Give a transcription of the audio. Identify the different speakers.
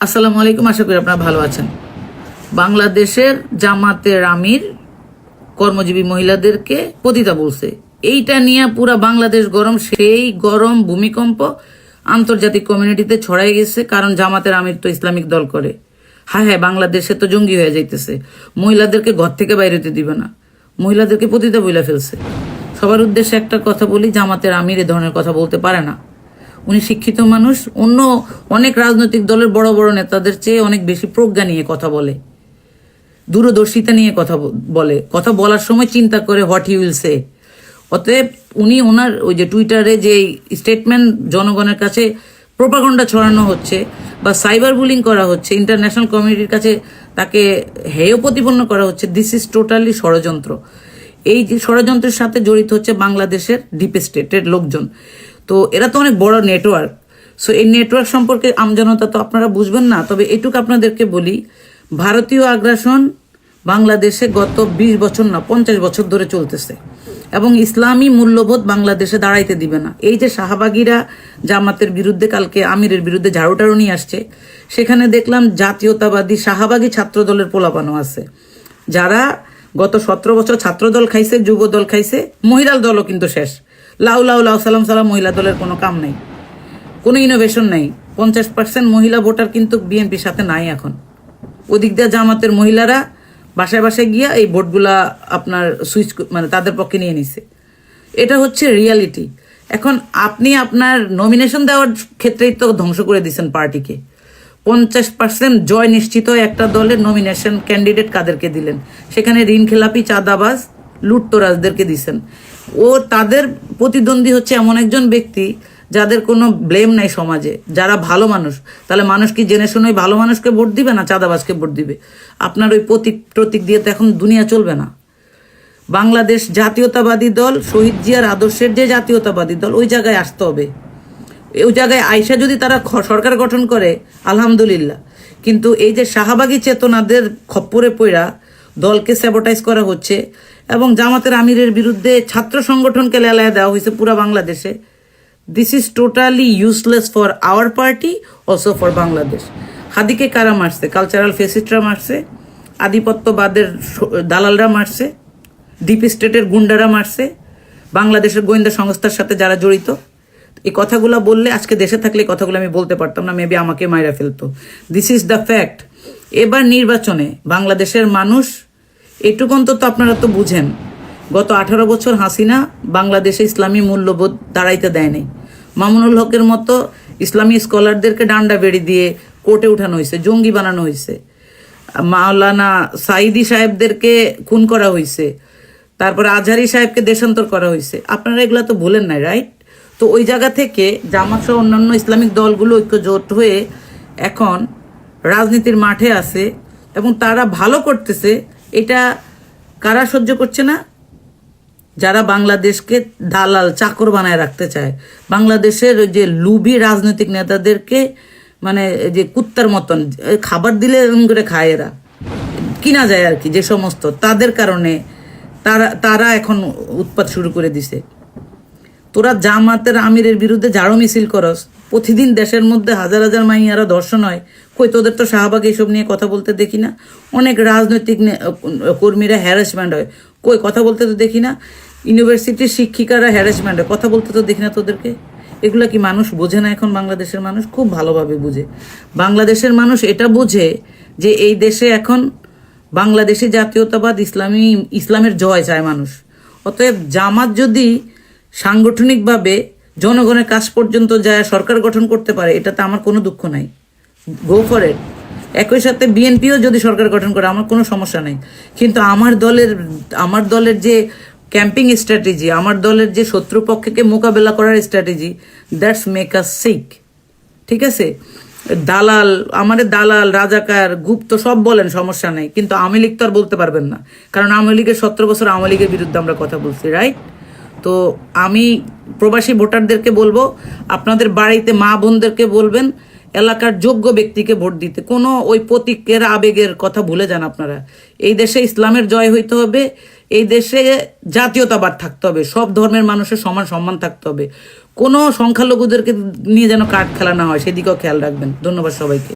Speaker 1: আসসালামু আলাইকুম, আশা করি আপনারা ভালো আছেন। বাংলাদেশের জামাতের আমির, কর্মজীবী মহিলাদেরকে পতিতা বলছে। এইটা নিয়ে পুরা বাংলাদেশ গরম, সেই গরম ভূমিকম্প আন্তর্জাতিক কমিউনিটিতে ছড়াই গেছে, কারণ জামাতের আমির তো ইসলামিক দল করে। হ্যাঁ হ্যাঁ বাংলাদেশে তো জঙ্গি হয়ে যাইতেছে। মহিলাদেরকে ঘর থেকে বাইরে হতে দিবে না। মহিলাদেরকে পতিতা বইলা ফেলছে। সবার উদ্দেশ্যে একটা কথা বলি, জামাতের আমির এ ধরনের কথা বলতে পারে না। উনি শিক্ষিত মানুষ, অন্য অনেক রাজনৈতিক দলের বড় বড় নেতাদের চেয়ে অনেক বেশি প্রজ্ঞা নিয়ে কথা বলে, দূরদর্শিতা নিয়ে কথা বলে, কথা বলার সময় চিন্তা করে হোয়াট হি উইল সে অতএব উনি ওনার ওই যে টুইটারে যে স্টেটমেন্ট জনগণের কাছে প্রোপাগন্ডা ছড়ানো হচ্ছে বা সাইবার বুলিং করা হচ্ছে, ইন্টারন্যাশনাল কমিউনিটির কাছে তাকে হেয় প্রতিপন্ন করা হচ্ছে দিস ইজ টোটালি ষড়যন্ত্র। এই যে ষড়যন্ত্রের সাথে জড়িত হচ্ছে বাংলাদেশের ডিপ স্টেটের লোকজন। তো এরা তো অনেক বড় নেটওয়ার্ক সো এই নেটওয়ার্ক সম্পর্কে আমজনতা তো আপনারা বুঝবেন না, তবে এটুকু আপনাদেরকে বলি, ভারতীয় আগ্রাসন বাংলাদেশে গত বিশ বছর না, পঞ্চাশ বছর ধরে চলতেছে। এবং ইসলামী মূল্যবোধ বাংলাদেশে দাঁড়াইতে দিবে না। এই যে শাহবাগীরা জামাতের বিরুদ্ধে, কালকে আমিরের বিরুদ্ধে ঝাড়ু টাড়ু নিয়ে আসছে, সেখানে দেখলাম জাতীয়তাবাদী শাহবাগী ছাত্র দলের পোলাপানো আছে। যারা গত সতেরো বছর ছাত্রদল খাইছে যুব দল খাইছে মহিলা দলও কিন্তু শেষ। লাউ লাউ লাউ, সালাম সালাম, মহিলা দলের কোনো কাম নেই। কোনো ইনোভেশন নাই। পঞ্চাশ পার্সেন্ট মহিলা ভোটার কিন্তু বিএনপির সাথে নাই এখন। ওদিক দিয়ে জামাতের মহিলারা বাসায় বাসায় গিয়া এই ভোটগুলা আপনার সুইচ মানে তাদের পক্ষে নিয়ে নিছে। এটা হচ্ছে রিয়ালিটি এখন আপনি আপনার নমিনেশন দেওয়ার ক্ষেত্রেই তো ধ্বংস করে দিচ্ছেন পার্টিকে। পঞ্চাশ পার্সেন্ট জয় নিশ্চিত একটা দলের নমিনেশন ক্যান্ডিডেট কাদেরকে দিলেন? সেখানে ঋণ খেলাপি চাঁদাবাজ, লুটতরাজদেরকে দিছেন। ও তাদের প্রতিদ্বন্দ্বী হচ্ছে এমন একজন ব্যক্তি যাদের কোনো ব্লেম নাই সমাজে। যারা ভালো মানুষ, তাহলে মানুষ কি জেনে শুনে ভালো মানুষকে ভোট দিবে না চাঁদাবাজকে ভোট দিবে? আপনার ওই প্রতীক প্রতীক দিয়ে তো এখন দুনিয়া চলবে না। বাংলাদেশ জাতীয়তাবাদী দল, শহীদ জিয়ার আদর্শের যে জাতীয়তাবাদী দল, ওই জায়গায় আসতে হবে। ওই জায়গায় আইসা যদি তারা সরকার গঠন করে, আলহামদুলিল্লাহ। কিন্তু এই যে শাহবাগী চেতনাদের খপ্পরে পড়া দলকে স্যাবোটাইজ করা হচ্ছে এবং জামাতের আমিরের বিরুদ্ধে ছাত্র সংগঠনকে লেলায় দেওয়া হয়েছে পুরো বাংলাদেশে। This is totally useless for our party also for Bangladesh হাদিকে কারা মারছে? কালচারাল ফেসিস্টরা মারছে। আধিপত্যবাদের দালালরা মারছে। ডিপ স্টেটের গুন্ডারা মারছে। বাংলাদেশের গোয়েন্দা সংস্থার সাথে যারা জড়িত। এই কথাগুলো বললে আজকে দেশে থাকলে এই কথাগুলো আমি বলতে পারতাম না মেবি আমাকে মাইরা ফেলতো। দিস ইজ দ্য ফ্যাক্ট এবার নির্বাচনে বাংলাদেশের মানুষ এটুকু অন্তত আপনারা তো বুঝেন, গত আঠারো বছর হাসিনা বাংলাদেশে ইসলামী মূল্যবোধ দাঁড়াইতে দেয়নি মামুনুল হকের মতো ইসলামী স্কলারদেরকে ডান্ডা বেড়ি দিয়ে কোর্টে উঠানো হয়েছে, জঙ্গি বানানো হয়েছে। মাওলানা সাইদি সাহেবদেরকে খুন করা হয়েছে, তারপর আজহারি সাহেবকে দেশান্তর করা হয়েছে। আপনারা এগুলো তো ভুলেন নাই, রাইট? তো ওই জায়গা থেকে জামাত সহ অন্যান্য ইসলামিক দলগুলো ঐক্য জোট হয়ে এখন রাজনীতির মাঠে আছে এবং তারা ভালো করতেছে এটা কারা সহ্য করছে না? যারা বাংলাদেশকে দালাল, চাকর বানায় রাখতে চায়। বাংলাদেশের ওই যে লুবি রাজনৈতিক নেতাদেরকে মানে যে কুত্তার মতন খাবার দিলে এরকম করে খায় এরা। কিনা যায় আর কি, যে সমস্ত। তাদের কারণে তারা তারা এখন উৎপাত শুরু করে দিছে। তোরা জামাতের আমিরের বিরুদ্ধে ঝাড়ু মিছিল করস। প্রতিদিন দেশের মধ্যে হাজার হাজার মাইয়ারা ধর্ষণ হয়। কই, তোদের তো শাহবাগ এইসব নিয়ে কথা বলতে দেখি না। অনেক রাজনৈতিক কর্মীরা হ্যারাসমেন্ট হয়। কই, কথা বলতে তো দেখি না। ইউনিভার্সিটির শিক্ষিকারা হ্যারাসমেন্ট হয়। কথা বলতে তো দেখি না তোদেরকে। এগুলো কি মানুষ বোঝে না এখন বাংলাদেশের মানুষ? খুব ভালোভাবে বুঝে। বাংলাদেশের মানুষ এটা বোঝে যে এই দেশে এখন বাংলাদেশি জাতীয়তাবাদ ইসলামী, ইসলামের জয় চায় মানুষ। অতএব জামাত যদি সাংগঠনিকভাবে জনগণের কাজ পর্যন্ত যায় সরকার গঠন করতে পারে, এটাতে আমার কোনো দুঃখ নাই। গো ফর একই সাথে বিএনপিও যদি সরকার গঠন করে, আমার কোনো সমস্যা নেই। কিন্তু আমার দলের আমার দলের যে ক্যাম্পিং স্ট্র্যাটেজি, আমার দলের যে শত্রুপক্ষকে মোকাবেলা করার strategy, that's make us sick ঠিক আছে? দালাল আমাদের দালাল, রাজাকার, গুপ্ত সব বলেন, সমস্যা নেই। কিন্তু আওয়ামী লীগ তো আর বলতে পারবেন না। কারণ আওয়ামী লীগের সতেরো বছর আওয়ামী লীগের বিরুদ্ধে আমরা কথা বলছি রাইট তো আমি প্রবাসী ভোটারদেরকে বলব, আপনাদের বাড়িতে মা বোনদেরকে বলবেন, এলাকার যোগ্য ব্যক্তিকে ভোট দিতে। কোনো ওই প্রতীকের, আবেগের কথা ভুলে যান আপনারা। এই দেশে ইসলামের জয় হইতে হবে, এই দেশে জাতীয়তাবাদ থাকতে হবে, সব ধর্মের মানুষের সমান সম্মান থাকতে হবে। কোনো সংখ্যালঘুদেরকে নিয়ে যেন কাঠ খেলা না হয়, সেদিকেও খেয়াল রাখবেন। ধন্যবাদ সবাইকে।